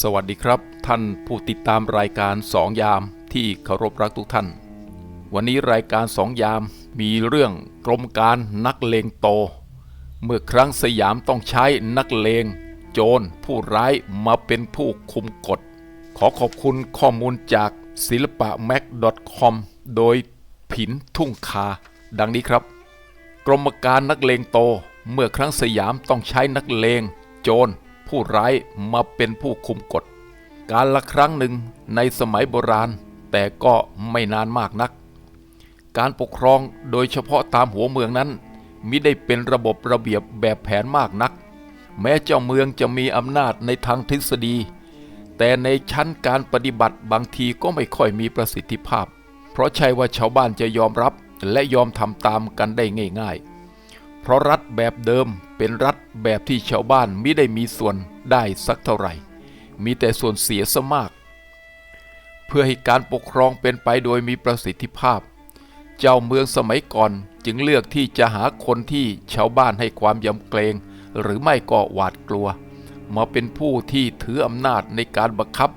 สวัสดีครับ ท่านผู้ติดตามรายการสองยามที่เคารพรักทุกท่าน วันนี้รายการสองยามมีเรื่องกรมการนักเลงโต เมื่อครั้งสยามต้องใช้นักเลง โจรผู้ร้ายมาเป็นผู้คุมกฎ ขอขอบคุณข้อมูลจากศิลปะ mac.com โดยผินทุ่งคา ดังนี้ครับ กรมการนักเลงโต เมื่อครั้งสยามต้องใช้นักเลง โจร ผู้ร้ายมาเป็นผู้คุมกฎ การละครั้งหนึ่งในสมัยโบราณ แต่ก็ไม่นานมากนัก การปกครองโดยเฉพาะตามหัวเมืองนั้นมิได้เป็นระบบระเบียบแบบแผนมากนัก แม้เจ้าเมืองจะมีอำนาจในทางทฤษฎี แต่ในชั้นการปฏิบัติบางทีก็ไม่ค่อยมีประสิทธิภาพ เพราะใช่ว่าชาวบ้านจะยอมรับและยอมทำตามกันได้ง่ายๆ เพราะรัฐแบบเดิมเป็นรัฐแบบที่ชาวบ้านมิได้มีส่วนได้สักเท่าไหร่ มีแต่ส่วนเสียซะมาก เพื่อให้การปกครองเป็นไปโดยมีประสิทธิภาพ เจ้าเมืองสมัยก่อนจึงเลือกที่จะหาคนที่ชาวบ้านให้ความยำเกรง หรือไม่ก็หวาดกลัว มาเป็นผู้ที่ถืออำนาจในการบังคับ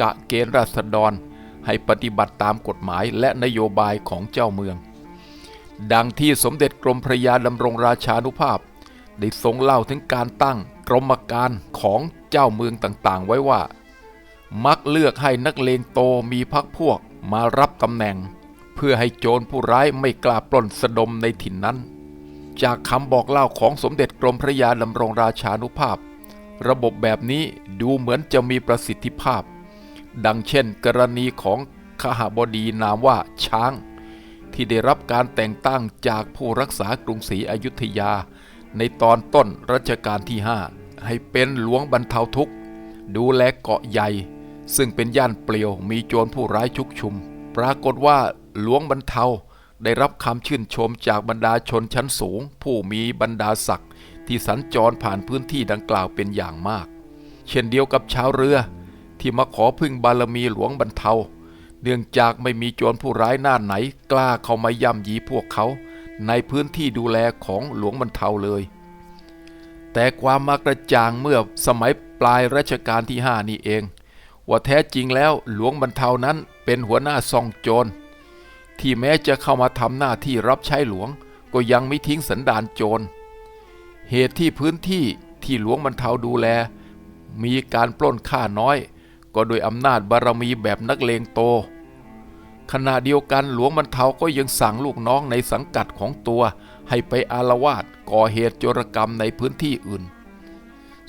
กะเกณฑ์ราษฎรให้ปฏิบัติตามกฎหมายและนโยบายของเจ้าเมือง ดังที่สมเด็จกรมพระยาดำรงราชานุภาพ ได้ทรงเล่าถึงการตั้งกรมการของเจ้าเมืองต่างๆ ไว้ว่า มักเลือกให้นักเลงโตมีพักพวกมารับตำแหน่ง เพื่อให้โจรผู้ร้ายไม่กล้าปล้นสะดมในถิ่นนั้น จากคำบอกเล่าของสมเด็จกรมพระยาดำรงราชานุภาพ ระบบแบบนี้ดูเหมือนจะมีประสิทธิภาพ ดังเช่น กรณีของขหบดีนามว่าช้าง ที่ได้รับการแต่งตั้งจากผู้รักษากรุงศรีอยุธยา ในตอนต้นรัชกาลที่ 5 ให้เป็นหลวงบรรเทาทุกข์ ดูแลเกาะใหญ่ ซึ่งเป็นย่านเปลี่ยวมีโจรผู้ร้ายชุกชุม ปรากฏว่าหลวงบรรเทาได้รับคำชื่นชมจากบรรดาชนชั้นสูง ผู้มีบรรดาศักดิ์ที่สัญจรผ่านพื้นที่ดังกล่าวเป็นอย่างมาก เช่นเดียวกับชาวเรือที่มาขอพึ่งบารมีหลวงบรรเทา เนื่องจากไม่มีโจรผู้ร้ายหน้าไหน กล้าเข้ามาย่ำยีพวกเขา ในพื้นที่ดูแลของหลวงบรรเทาเลย แต่ความมากระจ่างเมื่อสมัยปลายรัชกาลที่ 5 นี่เอง ว่าแท้จริงแล้วหลวงบรรเทานั้นเป็นหัวหน้าซองโจร ที่แม้จะเข้ามาทำหน้าที่รับใช้หลวง ก็ยังไม่ทิ้งสันดานโจร เหตุที่พื้นที่ที่หลวงบรรเทาดูแล มีการปล้นฆ่าน้อย ก็โดยอำนาจบารมีแบบนักเลงโต ขณะเดียวกันหลวงบรรเทาก็ยังสั่งลูกน้องในสังกัดของตัว ให้ไปอารวาสก่อเหตุโจรกรรมในพื้นที่อื่น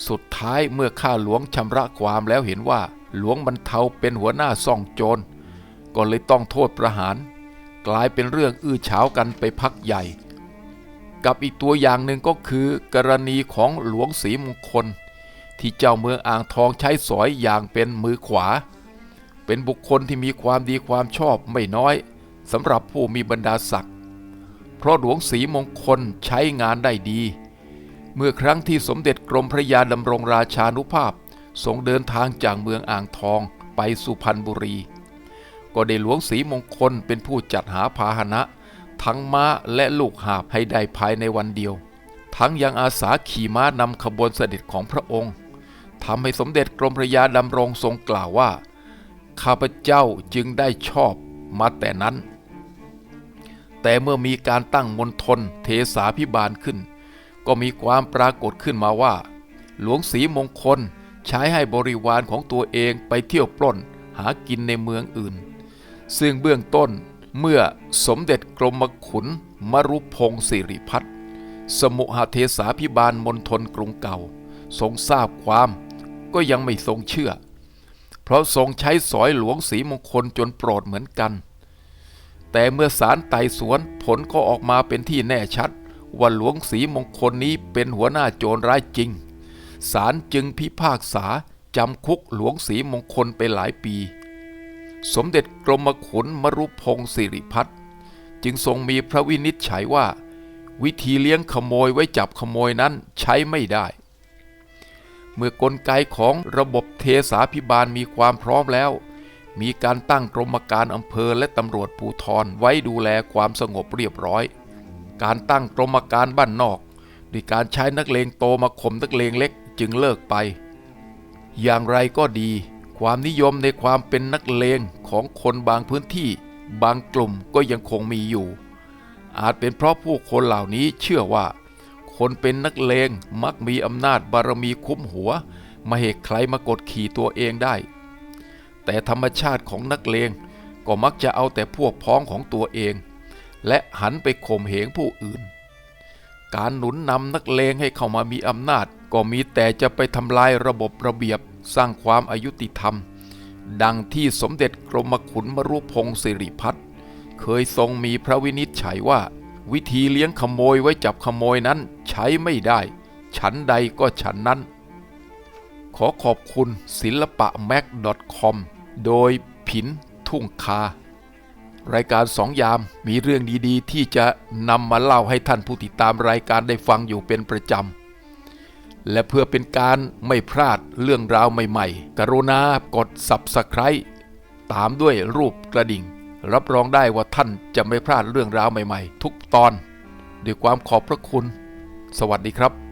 สุดท้ายเมื่อข้าหลวงชำระความแล้วเห็นว่า หลวงบรรเทาเป็นหัวหน้าซ่องโจร ก็เลยต้องโทษประหาร กลายเป็นเรื่องอื้อฉาวกันไปพักใหญ่ กับอีกตัวอย่างหนึ่งก็คือ กรณีของหลวงศรีมงคล ที่เจ้าเมืองอ่างทองใช้สอยอย่างเป็นมือขวา เป็นบุคคลที่มีความดีความชอบไม่น้อยสำหรับผู้มีบรรดาศักดิ์เพราะหลวงศรีมงคลใช้งานได้ดี เมื่อครั้งที่สมเด็จกรมพระยาดำรงราชานุภาพทรงเดินทางจากเมืองอ่างทองไปสุพรรณบุรี ก็ได้หลวงศรีมงคลเป็นผู้จัดหาพาหนะ ทั้งม้าและลูกหาบให้ได้ภายในวันเดียว ทั้งยังอาสาขี่ม้านำขบวนเสด็จของพระองค์ ทำให้สมเด็จกรมพระยาดำรงทรงกล่าวว่า ข้าพเจ้าจึงได้ชอบมาแต่นั้น แต่เมื่อมีการตั้งมณฑลเทสาพิบาลขึ้น ก็มีความปรากฏขึ้นมาว่า หลวงศรีมงคลใช้ให้บริวารของตัวเองไปเที่ยวปล้นหากินในเมืองอื่น ซึ่งเบื้องต้นเมื่อสมเด็จกรมขุนมรุพงศ์สิริพัฒน์สมุหเทสาพิบาลมณฑลกรุงเก่า ทรงทราบความ ก็ยังไม่ทรงเชื่อ เพราะทรงใช้สอยหลวงศรีมงคลจนโปรดเหมือนกัน แต่เมื่อสารไต่สวนผลก็ออกมาเป็นที่แน่ชัด ว่าหลวงศรีมงคลนี้เป็นหัวหน้าโจรร้ายจริงศาลจึงพิพากษาจำคุกหลวงศรีมงคลไปหลายปี สมเด็จกรมขุนมรุพงศ์สิริพัฒน์จึงทรงมีพระวินิจฉัยว่า วิธีเลี้ยงขโมยไว้จับขโมยนั้นใช้ไม่ได้ เมื่อกลไกของระบบเทสาพิบาลมีความพร้อมแล้ว มีการตั้งกรมการอำเภอและตำรวจภูธรไว้ดูแลความสงบเรียบร้อย การตั้งกรมการบ้านนอกด้วยการใช้นักเลงโตมาข่มนักเลงเล็กจึงเลิกไป อย่างไรก็ดี ความนิยมในความเป็นนักเลงของคนบางพื้นที่ บางกลุ่มก็ยังคงมีอยู่ อาจเป็นเพราะผู้คนเหล่านี้เชื่อว่า คนเป็นนักเลงมักมีอำนาจบารมีคุ้มหัวไม่ให้ใครมากดขี่ตัวเองได้ แต่ธรรมชาติของนักเลงก็มักจะเอาแต่พวกพ้องของตัวเอง และหันไปข่มเหงผู้อื่น การหนุนนำนักเลงให้เข้ามามีอำนาจ ก็มีแต่จะไปทำลายระบบระเบียบสร้างความอายุติธรรม ดังที่สมเด็จกรมขุนมรุพงศ์สิริพัฒน์เคยทรงมีพระวินิจฉัยว่า วิธีเลี้ยงขโมยไว้จับขโมยนั้นใช้ไม่ได้ ฉันใดก็ฉันนั้น ขอขอบคุณศิลปะ mac.com โดยผินทุ่งคา รายการสองยามมีเรื่องดีๆ ที่จะนำมาเล่าให้ท่านผู้ติดตามรายการได้ฟังอยู่เป็นประจำ และเพื่อเป็นการไม่พลาดเรื่องราวใหม่ๆ กรุณากด Subscribe ตามด้วยรูปกระดิ่ง รับรองได้ว่าท่านจะไม่พลาดเรื่องราวใหม่ๆ ทุกตอน ด้วยความขอบพระคุณ สวัสดีครับ